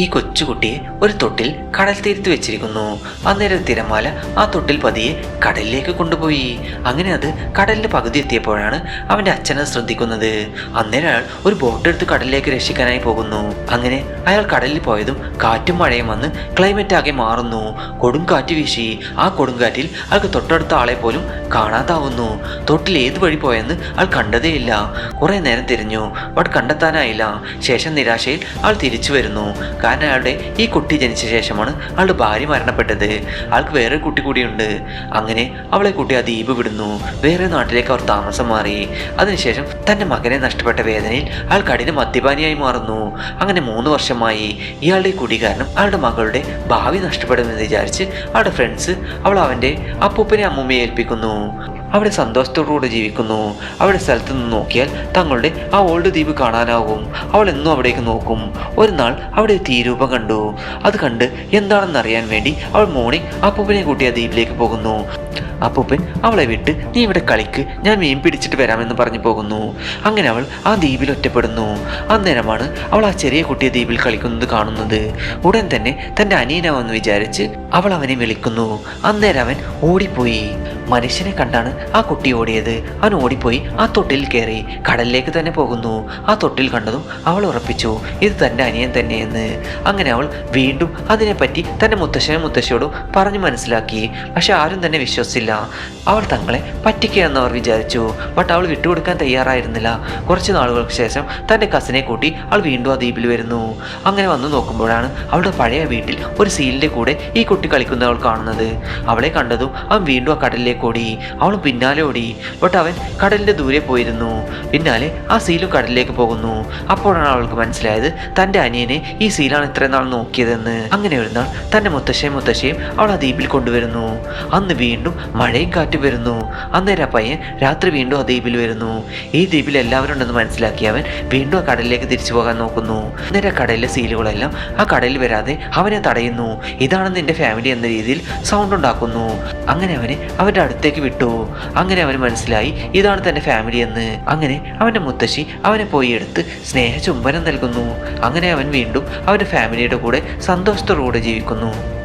ഈ കൊച്ചുകുട്ടിയെ ഒരു തൊട്ടിൽ കടൽ തീരത്ത് വെച്ചിരിക്കുന്നു. അന്നേരം തിരമാല ആ തൊട്ടിൽ പതിയെ കടലിലേക്ക് കൊണ്ടുപോയി. അങ്ങനെ അത് കടലിന്റെ പകുതി എത്തിയപ്പോഴാണ് അവന്റെ അച്ഛനെ ശ്രദ്ധിക്കുന്നത്. അന്നേരം അയാൾ ഒരു ബോട്ട് എടുത്ത് കടലിലേക്ക് രക്ഷിക്കാനായി പോകുന്നു. അങ്ങനെ അയാൾ കടലിൽ പോയതും കാറ്റും മഴയും വന്ന് ക്ലൈമറ്റ് ആകെ മാറുന്നു. കൊടുങ്കാറ്റ് വീശി. ആ കൊടുങ്കാറ്റിൽ അയാൾക്ക് തൊട്ടടുത്ത ആളെ പോലും കാണാതാവുന്നു. തൊട്ടിൽ ഏത് വഴി പോയെന്ന് അയാൾ കണ്ടതേയില്ല. കുറെ നേരം തിരിഞ്ഞു. ബട്ട് കണ്ടെത്താനായില്ല. ശേഷം നിരാശയിൽ ആൾ തിരിച്ചു വരുന്നു. കാരണം അയാളുടെ ഈ കുട്ടി ജനിച്ച ശേഷമാണ് ആളുടെ ഭാര്യ മരണപ്പെട്ടത്. ആൾക്ക് വേറെ കുട്ടി കൂടിയുണ്ട്. അങ്ങനെ അവളെ കുട്ടി ആ ദ്വീപ് വിടുന്നു. വേറെ നാട്ടിലേക്ക് അവർ താമസം മാറി. അതിനുശേഷം തന്റെ മകനെ നഷ്ടപ്പെട്ട വേദനയിൽ അയാൾ കഠിന മദ്യപാനിയായി മാറുന്നു. അങ്ങനെ മൂന്ന് വർഷമായി. ഇയാളുടെ കുടി കാരണം അയാളുടെ മകളുടെ ഭാവി നഷ്ടപ്പെടുമെന്ന് വിചാരിച്ച് അവളുടെ ഫ്രണ്ട്സ് അവൾ അവന്റെ അപ്പൂപ്പനെ അമ്മൂമ്മയെ ഏൽപ്പിക്കുന്നു. അവിടെ സന്തോഷത്തോടുകൂടി ജീവിക്കുന്നു. അവിടെ സ്ഥലത്ത് നിന്ന് നോക്കിയാൽ തങ്ങളുടെ ആ ഓൾഡ് ദ്വീപ് കാണാനാവും അവൾ എന്നും അവിടേക്ക് നോക്കും. ഒരു നാൾ അവിടെ ഒരു തീരൂപം കണ്ടു. അത് കണ്ട് എന്താണെന്ന് അറിയാൻ വേണ്ടി അവൾ മോർണിംഗ് അപ്പൂപ്പനെ കൂട്ടി ആ ദ്വീപിലേക്ക് പോകുന്നു. അപ്പൂപ്പൻ അവളെ വിട്ട് നീ ഇവിടെ കളിക്ക്. ഞാൻ മീൻ പിടിച്ചിട്ട് വരാമെന്ന് പറഞ്ഞു പോകുന്നു. അങ്ങനെ അവൾ ആ ദ്വീപിൽ ഒറ്റപ്പെടുന്നു. അന്നേരമാണ് അവൾ ആ ചെറിയ കുട്ടിയെ ദ്വീപിൽ കളിക്കുന്നത് കാണുന്നത്. ഉടൻ തന്നെ തന്റെ അനിയനാവെന്ന് വിചാരിച്ച് അവൾ അവനെ വിളിക്കുന്നു. അന്നേരം അവൻ ഓടിപ്പോയി. മനുഷ്യനെ കണ്ടാണ് ആ കുട്ടി ഓടിയത്. അവൻ ഓടിപ്പോയി. ആ തൊട്ടിൽ കയറി കടലിലേക്ക് തന്നെ പോകുന്നു. ആ തൊട്ടിൽ കണ്ടതും അവൾ ഉറപ്പിച്ചു ഇത് തന്റെ അനിയൻ തന്നെയെന്ന്. അങ്ങനെ അവൾ വീണ്ടും അതിനെപ്പറ്റി തന്റെ മുത്തശ്ശനും മുത്തശ്ശിയോടും പറഞ്ഞു മനസ്സിലാക്കി. പക്ഷെ ആരും തന്നെ വിശ്വസിച്ചില്ല. അവൾ തങ്ങളെ പറ്റിക്കുകയെന്ന് അവർ വിചാരിച്ചു. ബട്ട് അവൾ വിട്ടുകൊടുക്കാൻ തയ്യാറായിരുന്നില്ല. കുറച്ച് നാളുകൾക്ക് ശേഷം തന്റെ കസിനെ കൂട്ടി അവൾ വീണ്ടും ആ ദ്വീപിൽ വരുന്നു. അങ്ങനെ വന്നു നോക്കുമ്പോഴാണ് അവളുടെ പഴയ വീട്ടിൽ ഒരു സീലിന്റെ കൂടെ ഈ കുട്ടി കളിക്കുന്ന അവൾ കാണുന്നത്. അവളെ കണ്ടതും അവൻ വീണ്ടും ആ കടലിലേക്ക് ഓടി. അവൾ പിന്നാലെ ഓടി. ബട്ട് അവൻ കടലിന്റെ ദൂരെ പോയിരുന്നു. പിന്നാലെ ആ സീലും കടലിലേക്ക് പോകുന്നു. അപ്പോഴാണ് അവൾക്ക് മനസ്സിലായത് തന്റെ അനിയനെ ഈ സീലാണ് ഇത്രയും നാൾ നോക്കിയതെന്ന്. അങ്ങനെ ഒരു നാൾ തന്റെ മുത്തശ്ശയും മുത്തശ്ശിയും അവൾ ആ ദ്വീപിൽ കൊണ്ടുവരുന്നു. അന്ന് വീണ്ടും മഴയും കാറ്റും വരുന്നു. അന്നേരം ആ പയ്യൻ രാത്രി വീണ്ടും ആ ദ്വീപിൽ വരുന്നു. ഈ ദ്വീപിൽ എല്ലാവരും ഉണ്ടെന്ന് മനസ്സിലാക്കി അവൻ വീണ്ടും ആ കടലിലേക്ക് തിരിച്ചു പോകാൻ നോക്കുന്നു. അന്നേരം കടലിലെ സീലുകളെല്ലാം ആ കടലിൽ വരാതെ അവനെ തടയുന്നു. ഇതാണ് എന്റെ ഫാമിലി എന്ന രീതിയിൽ സൗണ്ട് ഉണ്ടാക്കുന്നു. അങ്ങനെ അവനെ അവന്റെ അടുത്തേക്ക് വിട്ടു. അങ്ങനെ അവന് മനസ്സിലായി ഇതാണ് തന്റെ ഫാമിലി എന്ന്. അങ്ങനെ അവന്റെ മുത്തശ്ശി അവനെ പോയി എടുത്ത് സ്നേഹ ചുംബനം നൽകുന്നു. അങ്ങനെ അവൻ വീണ്ടും അവന്റെ ഫാമിലിയുടെ കൂടെ സന്തോഷത്തോടുകൂടെ ജീവിക്കുന്നു.